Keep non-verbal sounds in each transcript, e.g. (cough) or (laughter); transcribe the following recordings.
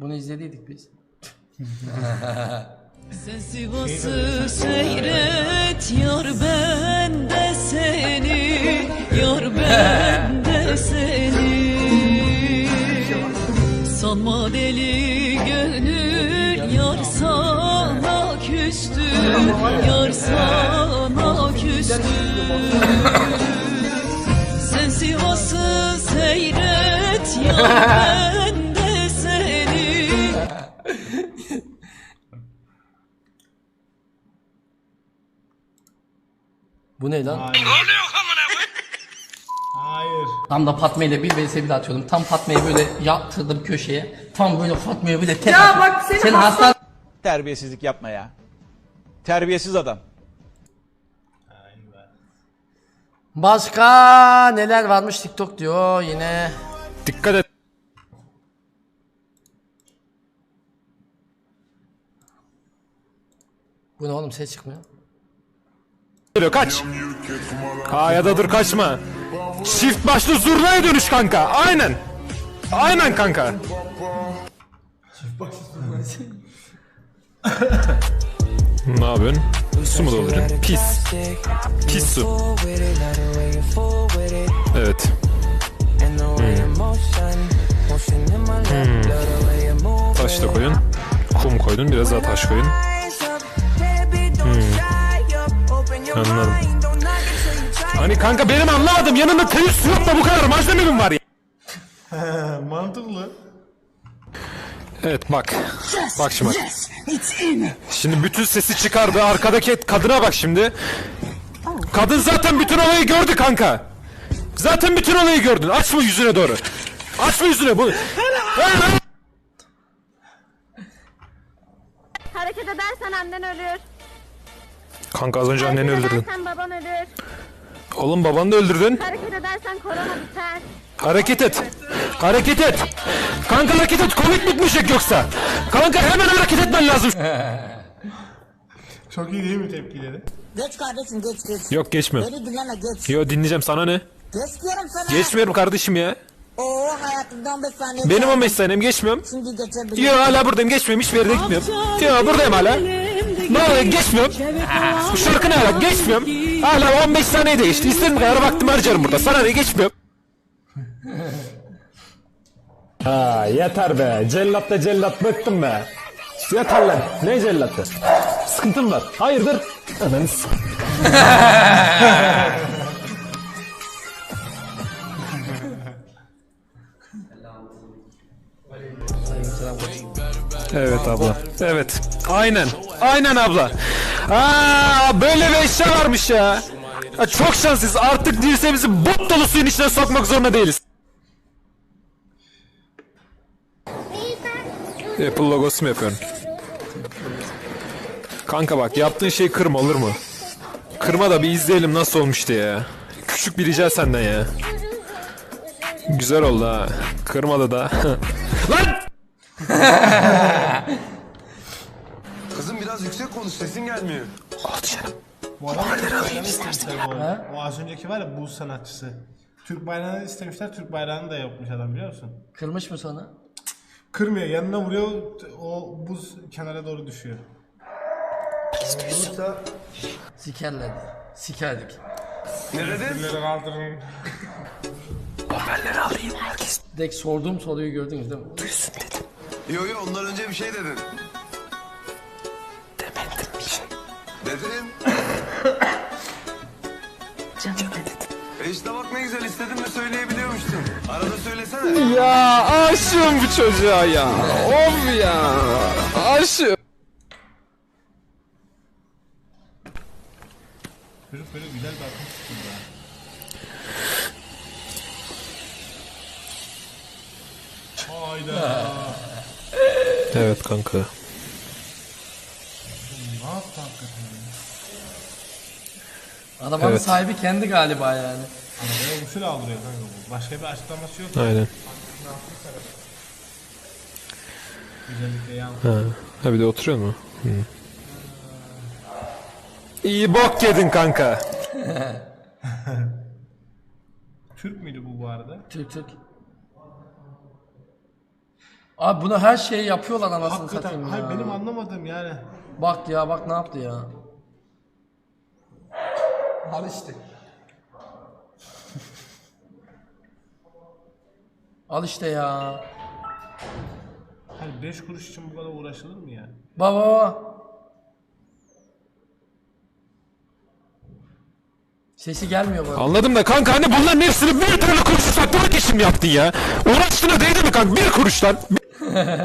Bunu izlediydik biz. (laughs) Sen Sivas'ı seyret yar ben de seni Yar ben de seni Sanma deli gönül yar sana küstü Yar sana küstü Sen Sivas'ı seyret yar ben Bu ne lan? Hayır. Hayır. Tam da Fatma ile bir vs bir atıyordum. Tam Fatma'yı böyle yattırdım köşeye. Tam böyle Fatma'ya böyle tek Ya attım. bak seni Sen hasta- hasta Terbiyesizlik yapma ya. Terbiyesiz adam. Başka neler varmış TikTok diyor yine. Dikkat et. Bu ne oğlum ses çıkmıyor. Geliyor kaç. Kayada dur kaçma. Çift başlı zurnaya dönüş kanka. Aynen. Aynen kanka. ne yapıyorsun? Su mu dolduruyorsun? Pis. Pis su. Evet. Hmm. Taş da koyun. Kum koydun. Biraz daha taş koyun. Anladım. Hani kanka benim anlamadım. Yanında temiz su yok da bu kadar malzeme mi var ya? Mantıklı. Evet bak. Bak şimdi bak. Şimdi bütün sesi çıkardı. Arkadaki kadına bak şimdi. Kadın zaten bütün olayı gördü kanka. Zaten bütün olayı gördün. Açma yüzüne doğru. Açma yüzüne bu. Hareket edersen annen ölür. Kanka az önce anneni Hareket öldürdün. edersen baban ölür. Oğlum babanı da öldürdün. Hareket edersen korona biter. Hareket et. Hareket et. Kanka hareket et. Covid bitmeyecek yoksa. Kanka hemen hareket etmen lazım. (laughs) Çok iyi değil mi tepkileri? Geç kardeşim geç geç. Yok geçmiyorum. Beni dinleme geç. Yo dinleyeceğim sana ne? Geç diyorum sana. Geçmiyorum kardeşim ya. Oo hayatımda 15 saniye. Benim kaldı. 15 senem geçmiyorum. Şimdi geçebilirim. Yo hala buradayım geçmiyorum hiçbir yere gitmiyorum. Yo buradayım hala. Ne oluyor geçmiyorum. Bu şarkı ne hala geçmiyorum. Hala 15 saniye de geçti. İstediğim kadar vaktimi harcarım burada. Sana ne geçmiyorum. Ha yeter be. Cellat da cellat bıktım be. Yeter lan. Ne cellatı? Sıkıntım var. Hayırdır? Hemen Evet abla. Evet. Aynen. Aynen abla. Aa böyle bir eşya varmış ya. ya çok şanslıyız. Artık dirseğimizi bot dolu suyun içine sokmak zorunda değiliz. Apple logosu mu yapıyorum? Kanka bak yaptığın şeyi kırma olur mu? Kırma da bir izleyelim nasıl olmuştu ya. Küçük bir rica senden ya. Güzel oldu ha. Kırmadı da. (laughs) Lan! (laughs) gelmiyor. Oldu canım. Bu adam alayım istersen. O, o az önceki var ya buz sanatçısı. Türk bayrağını istemişler. Türk bayrağını da yapmış adam biliyor musun? Kırmış mı sonra? Kırmıyor. Yanına vuruyor. O buz kenara doğru düşüyor. Sikerler. Sikerdik. Ne dedin? Kaldırın. Direkt sorduğum soruyu gördünüz değil mi? Yo yo ondan önce bir şey dedin. Dedim. E işte bak ne güzel istedim de söyleyebiliyormuşsun. Arada söylesene. Ya aşığım bu çocuğa ya. Of ya. Aşığım. Çocuk böyle güzel bir akım ya. Hayda. Evet kanka. ne yaptı hakikaten? Arabanın Evet. sahibi kendi galiba yani. Arabaya usul aldırıyor kanka bu. Başka bir açıklaması yok. Aynen. Güzellikle yan. Ha. ha bir de oturuyor mu? Hı. İyi bok yedin kanka. (laughs) Türk müydü bu bu arada? Türk Türk. Abi buna her şeyi yapıyorlar anasını Hakikaten satayım hayır ya. benim anlamadığım yani. Bak ya bak ne yaptı ya. Al işte. Al işte ya. Hani 5 kuruş için bu kadar uğraşılır mı ya? Baba baba. Sesi gelmiyor arada. Anladım da kanka hani bunların hepsini bir türlü kuruşu saklamak için mi yaptın ya? Uğraştığına değdi mi kanka? Bir kuruştan. (laughs)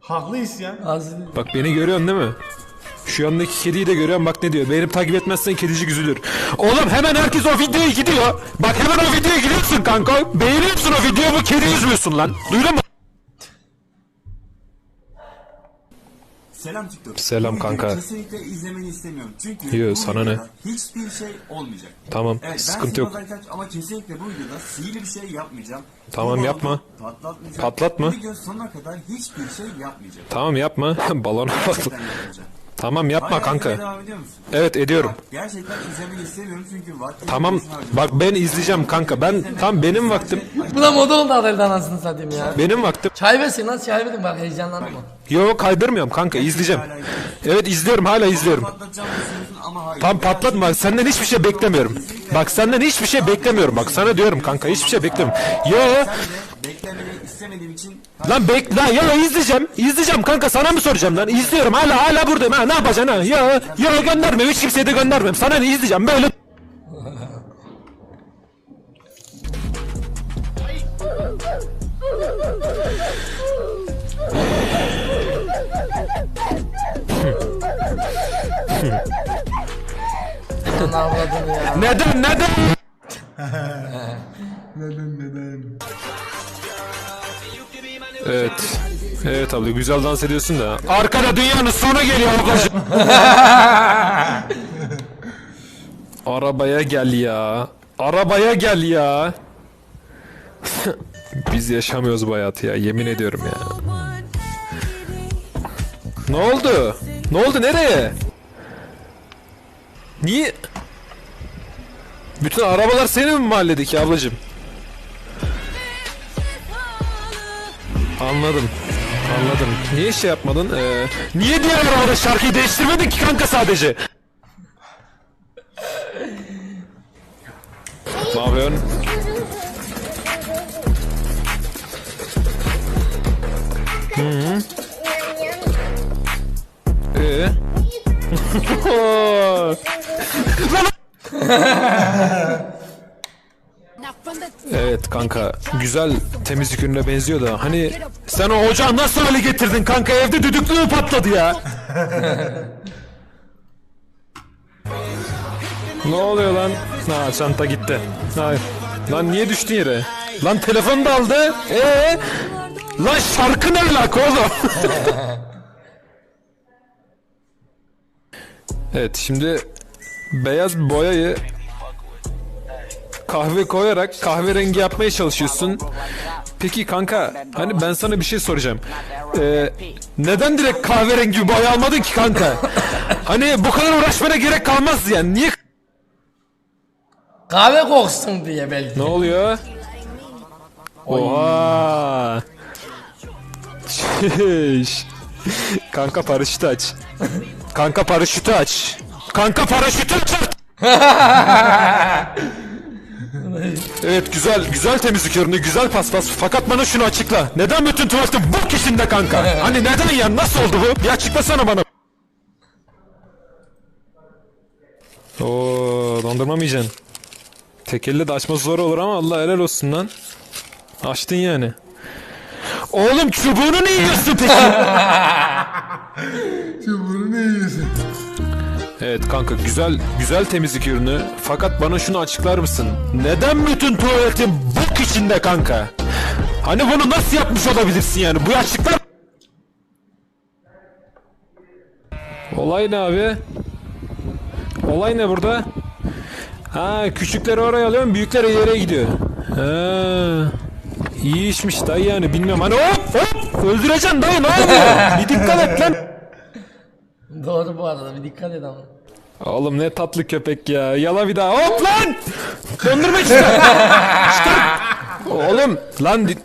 Haklı isyan. Az- Bak beni görüyorsun değil mi? Şu yandaki kediyi de görüyorsun bak ne diyor. Benim takip etmezsen kedicik üzülür. Oğlum hemen herkes o videoya gidiyor. Bak hemen o videoya gidiyorsun kanka. Beğeniyorsun o videoyu bu kedi üzmüyorsun lan. Duydun mu? Selam TikTok. Selam Bu videoyu kanka. Kesinlikle izlemeni istemiyorum. Çünkü Yo, bu sana ne? videoda hiçbir şey olmayacak. Tamam Evet, sıkıntı yok. ben Silva's Aytaç ama kesinlikle bu videoda sihirli bir şey yapmayacağım. Tamam, Bu yapma. balonu Patlatmayacağım. Patlatma. Bu video sonuna kadar hiçbir şey yapmayacağım. Tamam yapma. (laughs) Balona bak. Gerçekten yapmayacağım. Tamam yapma Hala kanka. devam ediyor musun? Evet ediyorum. Gerçekten izlemeni istemiyorum çünkü vaktimi Tamam bak ben izleyeceğim kanka. Ben tam benim vaktim. Buna moda oldu herhalde anasını satayım ya. Benim vaktim. Çay versin lan çay verin bak heyecanlanma. Yo kaydırmıyorum kanka izleyeceğim. Evet izliyorum hala izliyorum. Patlatacağım düşünüyorsun ama hayır. Tam patlatma bak senden hiçbir şey beklemiyorum. Bak senden hiçbir şey beklemiyorum. Bak sana diyorum kanka hiçbir şey beklemiyorum. Yo beklemeni istemediğim için lan bek lan ya izleyeceğim. İzleyeceğim kanka sana mı soracağım lan? İzliyorum hala hala buradayım ha ne yapacaksın ha? Ya ya göndermem hiç kimseye de göndermem. Sana ne izleyeceğim böyle. Avradını ya. Neden neden? (laughs) Evet. Evet abla güzel dans ediyorsun da. Arkada dünyanın sonu geliyor ablacığım. (laughs) Arabaya gel ya. Arabaya gel ya. (laughs) Biz yaşamıyoruz bu hayatı ya yemin ediyorum ya. Ne oldu? Ne oldu nereye? Niye? Bütün arabalar senin mi mahalledeki ablacığım? Anladım. Anladım. Niye şey yapmadın? Ee, niye diğer arabada şarkıyı değiştirmedin ki kanka sadece? ne yapıyorsun? Hı -hı. Ee? (laughs) (laughs) Evet kanka güzel temizlik ürününe benziyor da hani sen o ocağı nasıl hale getirdin kanka evde düdüklü mü patladı ya? (laughs) ne oluyor lan? Ha çanta gitti. Hayır. Lan niye düştün yere? Lan telefonu da aldı. Ee? Lan şarkı ne alaka oğlum? (laughs) evet şimdi beyaz boyayı kahve koyarak kahverengi yapmaya çalışıyorsun. Peki kanka hani ben sana bir şey soracağım. Ee, neden direkt kahverengi boya almadın ki kanka? (laughs) hani bu kadar uğraşmana gerek kalmaz yani. Niye? Kahve koksun diye belki. Ne oluyor? Oha. Şiş. Kanka paraşütü aç. Kanka paraşütü aç. Kanka paraşütü aç. (laughs) Evet güzel güzel temizlik ürünü güzel paspas fakat bana şunu açıkla. Neden bütün tuvaletin bok içinde kanka? Hani neden ya nasıl oldu bu? Bir açıklasana bana. Oo dondurma mı yiyeceksin? Tek elle de açması zor olur ama Allah helal olsun lan. Açtın yani. Oğlum çubuğunu ne yiyorsun peki? (laughs) Çubuğunu ne yiyorsun? Evet kanka güzel güzel temizlik ürünü. Fakat bana şunu açıklar mısın? Neden bütün tuvaletin bok içinde kanka? Hani bunu nasıl yapmış olabilirsin yani? Bu açıklar... Olay ne abi? Olay ne burada? Ha küçükleri oraya alıyorum büyükleri yere gidiyor. Ha, iyi işmiş dayı yani bilmiyorum. Hani hop hop öldüreceksin dayı ne yapıyorsun? Bir dikkat et lan. (laughs) Doğru bu arada bir dikkat et ama. Oğlum ne tatlı köpek ya. Yala bir daha. Hop lan! Döndürme çıkar. çıkar. Oğlum lan di-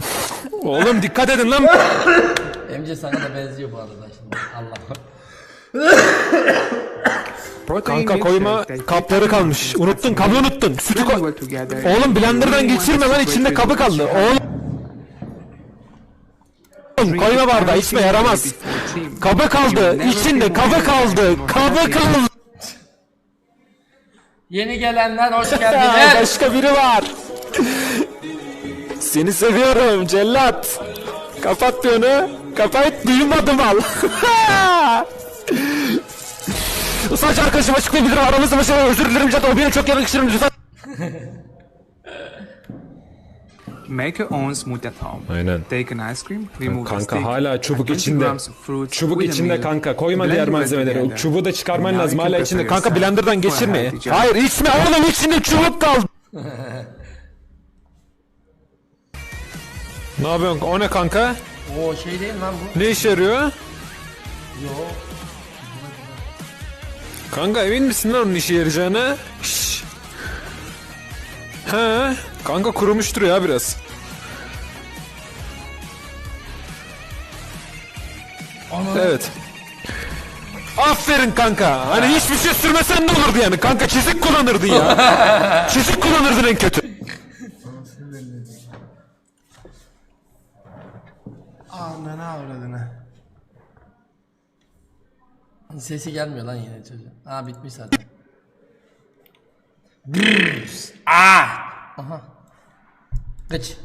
Oğlum dikkat edin lan. Emce sana da benziyor bu arada şimdi. Allah. Kanka koyma kapları kalmış. Unuttun kabı unuttun. Sütü koy. Oğlum blenderdan geçirme lan içinde kabı kaldı. Oğlum. Oğlum, Koyma bardağı içme yaramaz. Kabı kaldı. içinde kabı kaldı. Kabı kaldı. Yeni gelenler hoş (laughs) geldiniz. Başka biri var. Seni seviyorum cellat. Kapat bir onu. Kapat duymadım al. (laughs) Sadece arkadaşım açıklayabilirim. Aramızda mesela özür dilerim zaten o benim çok yakışırım lütfen. Make your own smoothie at home. Aynen. Take an ice cream, remove the Kanka stick, hala çubuk add 20 içinde. Çubuk içinde kanka. Koyma diğer malzemeleri. O çubuğu da çıkarman lazım. Hala içinde. Kanka blenderdan geçirme. Hayır içme oğlum içinde çubuk kaldı. ne yapıyorsun? O ne kanka? Oo şey değil lan bu? Ne işe yarıyor? Yo. Kanka emin misin lan onun işe yarayacağına? Şşş. He, kanka kurumuştur ya biraz. Evet. Aferin kanka. Hani hiçbir şey sürmesen ne olurdu yani? Kanka çizik kullanırdın ya. (laughs) çizik kullanırdın en kötü. Ananı avradını. Sesi gelmiyor lan yine çocuğun. Aa bitmiş zaten. Aa! Aha. Geç.